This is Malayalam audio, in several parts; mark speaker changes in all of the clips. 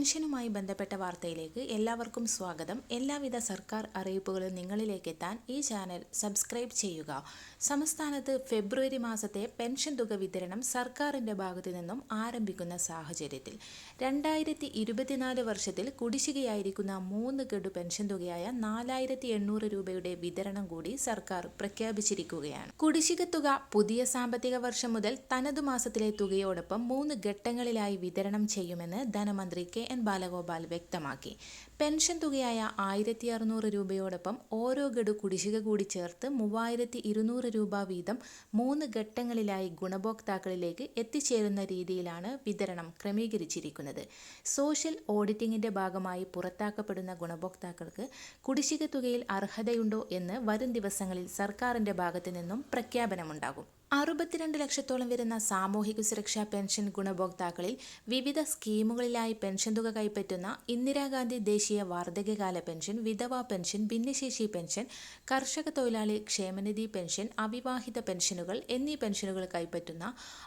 Speaker 1: പെൻഷനുമായി ബന്ധപ്പെട്ട വാർത്തയിലേക്ക് എല്ലാവർക്കും സ്വാഗതം. എല്ലാവിധ സർക്കാർ അറിയിപ്പുകളും നിങ്ങളിലേക്ക് എത്താൻ ഈ ചാനൽ സബ്സ്ക്രൈബ് ചെയ്യുക. സംസ്ഥാനത്ത് ഫെബ്രുവരി മാസത്തെ പെൻഷൻ തുക വിതരണം സർക്കാരിന്റെ ഭാഗത്തു നിന്നും ആരംഭിക്കുന്ന സാഹചര്യത്തിൽ രണ്ടായിരത്തി ഇരുപത്തിനാല് വർഷത്തിൽ കുടിശ്ശികയായിരിക്കുന്ന മൂന്ന് ഗഡു പെൻഷൻ തുകയായ നാലായിരത്തി എണ്ണൂറ് രൂപയുടെ വിതരണം കൂടി സർക്കാർ പ്രഖ്യാപിച്ചിരിക്കുകയാണ്. കുടിശ്ശിക തുക പുതിയ സാമ്പത്തിക വർഷം മുതൽ തനതു മാസത്തിലെ തുകയോടൊപ്പം മൂന്ന് ഘട്ടങ്ങളിലായി വിതരണം ചെയ്യുമെന്ന് ധനമന്ത്രി കെ. എൻ ബാലഗോപാൽ വ്യക്തമാക്കി. പെൻഷൻ തുകയായ ആയിരത്തി അറുന്നൂറ് രൂപയോടൊപ്പം ഓരോ ഗഡു കുടിശ്ശിക കൂടി ചേർത്ത് മൂവായിരത്തി ഇരുന്നൂറ് രൂപ വീതം മൂന്ന് ഘട്ടങ്ങളിലായി ഗുണഭോക്താക്കളിലേക്ക് എത്തിച്ചേരുന്ന രീതിയിലാണ് വിതരണം ക്രമീകരിച്ചിരിക്കുന്നത്. സോഷ്യൽ ഓഡിറ്റിംഗിന്റെ ഭാഗമായി പുറത്താക്കപ്പെടുന്ന ഗുണഭോക്താക്കൾക്ക് കുടിശ്ശിക തുകയിൽ അർഹതയുണ്ടോ എന്ന് വരും ദിവസങ്ങളിൽ സർക്കാരിന്റെ ഭാഗത്തു നിന്നും പ്രഖ്യാപനമുണ്ടാകും. അറുപത്തിരണ്ട് ലക്ഷത്തോളം വരുന്ന സാമൂഹിക സുരക്ഷാ പെൻഷൻ ഗുണഭോക്താക്കളിൽ വിവിധ സ്കീമുകളിലായി പെൻഷൻ തുക കൈപ്പറ്റുന്ന ഇന്ദിരാഗാന്ധി ദേശീയ വാർദ്ധക്യകാല പെൻഷൻ വിധവാ പെൻഷൻ ഭിന്നശേഷി പെൻഷൻ കർഷക തൊഴിലാളി ക്ഷേമനിധി പെൻഷൻ അവിവാഹിത പെൻഷനുകൾ എന്നീ പെൻഷനുകൾ കൈപ്പറ്റുന്ന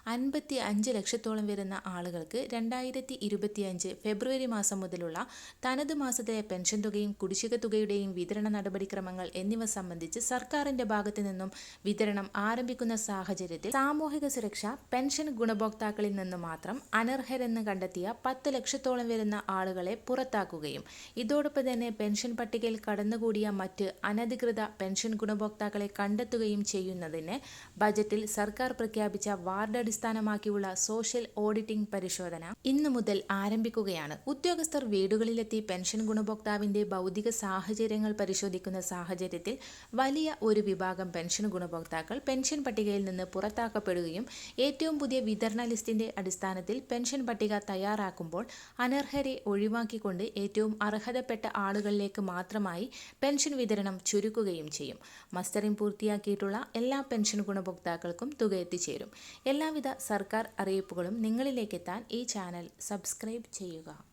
Speaker 1: അൻപത്തി അഞ്ച് ലക്ഷത്തോളം വരുന്ന ആളുകൾക്ക് രണ്ടായിരത്തി ഇരുപത്തിയഞ്ച് ഫെബ്രുവരി മാസം മുതലുള്ള തനത് മാസത്തെ പെൻഷൻ തുകയും കുടിശ്ശിക തുകയുടെയും വിതരണ നടപടിക്രമങ്ങൾ എന്നിവ സംബന്ധിച്ച് സർക്കാരിന്റെ ഭാഗത്തു നിന്നും വിതരണം ആരംഭിക്കുന്ന സാഹചര്യം സാഹചര്യത്തിൽ സാമൂഹിക സുരക്ഷ പെൻഷൻ ഗുണഭോക്താക്കളിൽ നിന്ന് മാത്രം അനർഹരെന്ന് കണ്ടെത്തിയ പത്ത് ലക്ഷത്തോളം വരുന്ന ആളുകളെ പുറത്താക്കുകയും ഇതോടൊപ്പം തന്നെ പെൻഷൻ പട്ടികയിൽ കടന്നുകൂടിയ മറ്റ് അനധികൃത പെൻഷൻ ഗുണഭോക്താക്കളെ കണ്ടെത്തുകയും ചെയ്യുന്നതിന് ബജറ്റിൽ സർക്കാർ പ്രഖ്യാപിച്ച വാർഡ് അടിസ്ഥാനമാക്കിയുള്ള സോഷ്യൽ ഓഡിറ്റിംഗ് പരിശോധന ഇന്നു മുതൽ ആരംഭിക്കുകയാണ്. ഉദ്യോഗസ്ഥർ വീടുകളിലെത്തി പെൻഷൻ ഗുണഭോക്താവിന്റെ ഭൗതിക സാഹചര്യങ്ങൾ പരിശോധിക്കുന്ന സാഹചര്യത്തിൽ വലിയ ഒരു വിഭാഗം പെൻഷൻ ഗുണഭോക്താക്കൾ പെൻഷൻ പട്ടികയിൽ നിന്ന് പുറത്താക്കപ്പെടുകയും ഏറ്റവും പുതിയ വിതരണ ലിസ്റ്റിന്റെ അടിസ്ഥാനത്തിൽ പെൻഷൻ പട്ടിക തയ്യാറാക്കുമ്പോൾ അനർഹരെ ഒഴിവാക്കിക്കൊണ്ട് ഏറ്റവും അർഹതപ്പെട്ട ആളുകളിലേക്ക് മാത്രമായി പെൻഷൻ വിതരണം ചുരുക്കുകയും ചെയ്യും. മസ്റ്ററിംഗ് പൂർത്തിയാക്കിയിട്ടുള്ള എല്ലാ പെൻഷൻ ഗുണഭോക്താക്കൾക്കും തുക എത്തിച്ചേരും. എല്ലാവിധ സർക്കാർ അറിയിപ്പുകളും നിങ്ങളിലേക്കെത്താൻ ഈ ചാനൽ സബ്സ്ക്രൈബ് ചെയ്യുക.